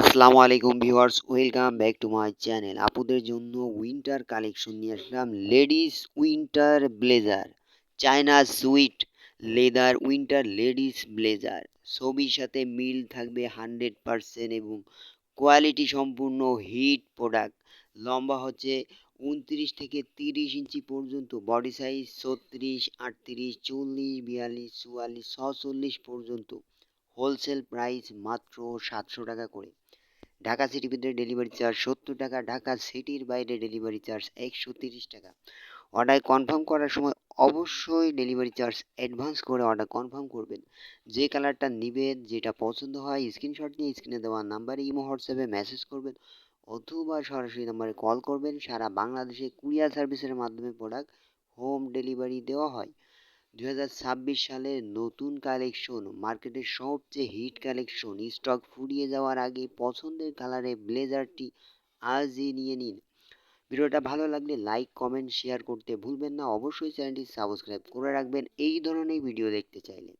আসসালামু আলাইকুম viewers, welcome back to my channel. আপুদের জন্য উইন্টার কালেকশন নিয়ে আসলাম ladies winter blazer, China suede leather winter ladies blazer. ছবির সাথে মিল থাকবে হান্ড্রেড পারসেন্ট এবং কোয়ালিটি সম্পূর্ণ হিট প্রোডাক্ট। লম্বা হচ্ছে উনত্রিশ থেকে তিরিশ ইঞ্চি পর্যন্ত, বডি সাইজ ছত্রিশ, আটত্রিশ, চল্লিশ, বিয়াল্লিশ, চুয়াল্লিশ, ছচল্লিশ পর্যন্ত। হোলসেল প্রাইস মাত্র সাতশো টাকা করে। ঢাকা সিটির ভিতরে ডেলিভারি চার্জ সত্তর টাকা, ঢাকা সিটির বাইরে ডেলিভারি চার্জ একশো তিরিশ টাকা। অর্ডার কনফার্ম করার সময় অবশ্যই ডেলিভারি চার্জ অ্যাডভান্স করে অর্ডার কনফার্ম করবেন। যে কালারটা নেবেন, যেটা পছন্দ হয় স্ক্রিনশট নিয়ে স্ক্রিনে দেওয়া নাম্বারে ইমো হোয়াটসঅ্যাপে মেসেজ করবেন অথবা সরাসরি নাম্বারে কল করবেন। সারা বাংলাদেশে কুরিয়ার সার্ভিসের মাধ্যমে প্রোডাক্ট হোম ডেলিভারি দেওয়া হয়। দুই সালের নতুন কালেকশন মার্কেটের সবচেয়ে হিট কালেকশন, স্টক ফুরিয়ে যাওয়ার আগে পছন্দের কালারে ব্লেজারটি আজই নিয়ে নিন। ভিডিওটা ভালো লাগলে লাইক, কমেন্ট, শেয়ার করতে ভুলবেন না। অবশ্যই চ্যানেলটি সাবস্ক্রাইব করে রাখবেন। এই ধরনের ভিডিও দেখতে চাইলে।